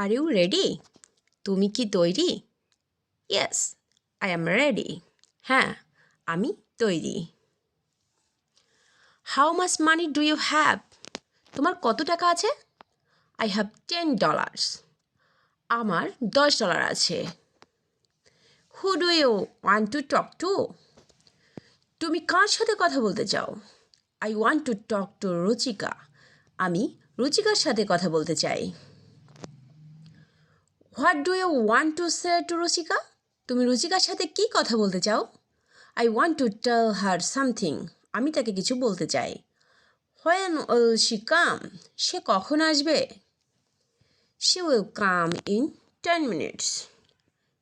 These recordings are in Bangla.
আর ইউ রেডি তুমি কি তৈরি? ইয়েস আই অ্যাম রেডি হ্যাঁ আমি তৈরি। How much money do you have তোমার কত টাকা আছে? আই হ্যাভ টেন ডলার্স আমার দশ ডলার আছে। Who do you want to talk to তুমি কার সাথে কথা বলতে চাও? I want to talk to Ruchika আমি রুচিকার সাথে কথা বলতে চাই। What do you want to say to Ruchika? তুমি রুচিকার সাথে কি কথা বলতে চাও? I want to tell her something আমি তাকে কিছু বলতে চাই। হোয়েন উইল শি কাম সে কখন আসবে? She will come in ten minutes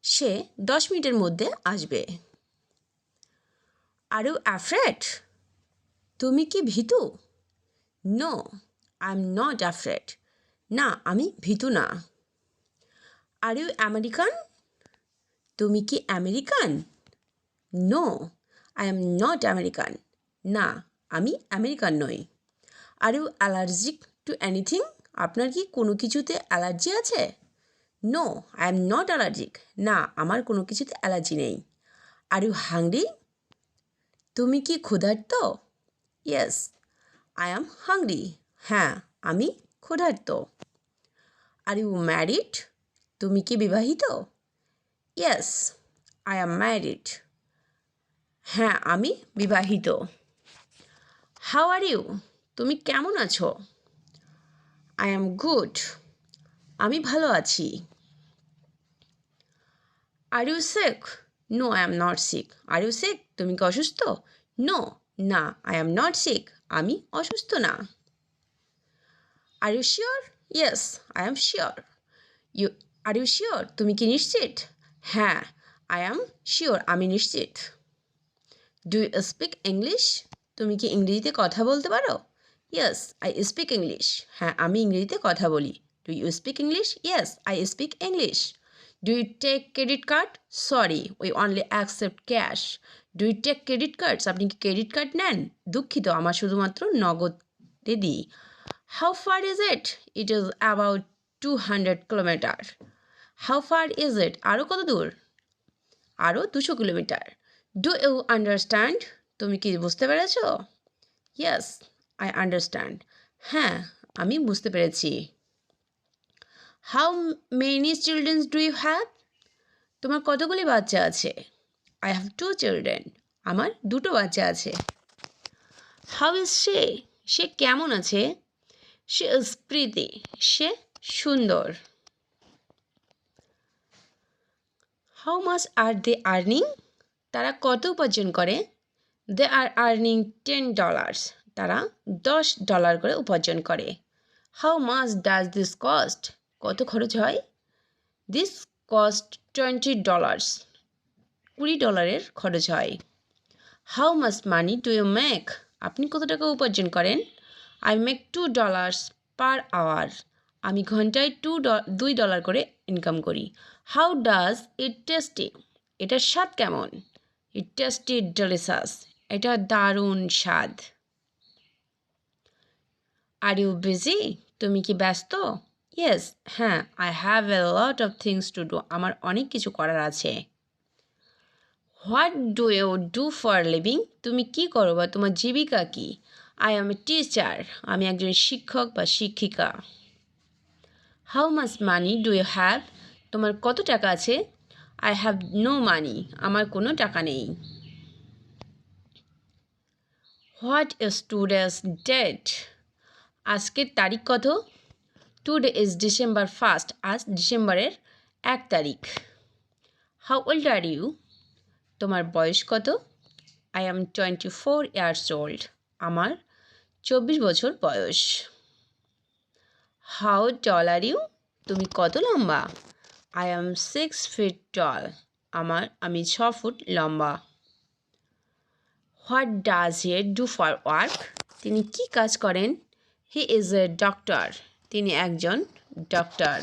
সে দশ মিনিটের মধ্যে আসবে। আর ইউ অ্যাফ্রেড তুমি কি ভীতু? No I am not afraid না, আমি ভীতু না। আর ইউ আমেরিকান তুমি কি American no I am not American না, আমি আমেরিকান নই। Are you allergic to anything আপনার কি কোনো কিছুতে অ্যালার্জি আছে? No I am not allergic না, আমার কোনো কিছুতে অ্যালার্জি নেই। আর ইউ হাংরি তুমি কি ক্ষুধার্ত? ইয়েস আই অ্যাম হাংরি হ্যাঁ আমি ক্ষুধার্ত। আর ইউ ম্যারিড তুমি কি বিবাহিত? ইয়েস আই অ্যাম ম্যারিড হ্যাঁ আমি বিবাহিত। হাউ আর ইউ তুমি কেমন আছো? আই অ্যাম গুড আমি ভালো আছি। Are you sick no I am not sick are you sick তুমি কি অসুস্থ? নো না আই এম নট সিক আমি অসুস্থ না। Are you sure yes I am sure you are you sure তুমি কি নিশ্চিত? হ্যাঁ আই অ্যাম শিওর আমি নিশ্চিত। ডু ইউ স্পিক ইংলিশ তুমি কি ইংরেজিতে কথা বলতে পারো? ইয়েস আই স্পিক ইংলিশ হ্যাঁ আমি ইংরেজিতে কথা বলি। Do you speak English yes I speak English do you take credit card sorry we only accept cash do you take credit cards আপনি কি ক্রেডিট কার্ড নেন? দুঃখিত, আমার শুধুমাত্র নগদে দিই। Far is it it is about two hundred kilometer how far is it আরও কত দূর? আরও দুশো কিলোমিটার ডু ইউ আন্ডারস্ট্যান্ড তুমি কি বুঝতে পেরেছ? ইয়েস আই আন্ডারস্ট্যান্ড হ্যাঁ আমি বুঝতে পেরেছি। How many childrens do you have তোমার কতগুলি বাচ্চা আছে? আই হ্যাভ টু চিলড্রেন আমার দুটো বাচ্চা আছে। হাউ ইজ সে সে কেমন আছে? সে প্রীতি সে সুন্দর। How much R they earning তারা কত উপার্জন করে? They are earning ten dollars তারা দশ ডলার করে উপার্জন করে। How much does this cost কত খরচ হয়? দিস কস্ট টোয়েন্টি ডলার্স কুড়ি ডলারের খরচ হয়। How much money do you make আপনি কত টাকা উপার্জন করেন? I make two dollars per hour আমি ঘন্টায় টু দুই ডলার করে ইনকাম করি। হাউ ডাজ ইট টেস্টি এটার স্বাদ কেমন? ইট টেস্টি ডেলিসাস এটা দারুণ স্বাদ। আর ইউ বিজি তুমি কি ব্যস্ত? ইয়েস হ্যাঁ I have a lot of things to do আমার অনেক কিছু করার আছে। What do you do for living তুমি কি করো বা তোমার জীবিকা কি? আই এম এ টিচার আমি একজন শিক্ষক বা শিক্ষিকা। How much money do you have তোমার কত টাকা আছে? আই হ্যাভ নো মানি আমার কোনো টাকা নেই। হোয়াট ইজ টুডেস ডেট আজকের তারিখ কত? টুডে ইজ ডিসেম্বর ফার্স্ট আজ ডিসেম্বরের এক তারিখ। হাউ ওল্ড আর ইউ তোমার বয়স কত? I am twenty four years old আমার চব্বিশ বছর বয়স। হাউ টল আর ইউ তুমি কত লম্বা? I am six feet tall আমার, আমি ছ ফুট লম্বা। What does he do for work তিনি কি কাজ করেন? হি ইজ এ ডক্টর তিনি একজন ডক্টর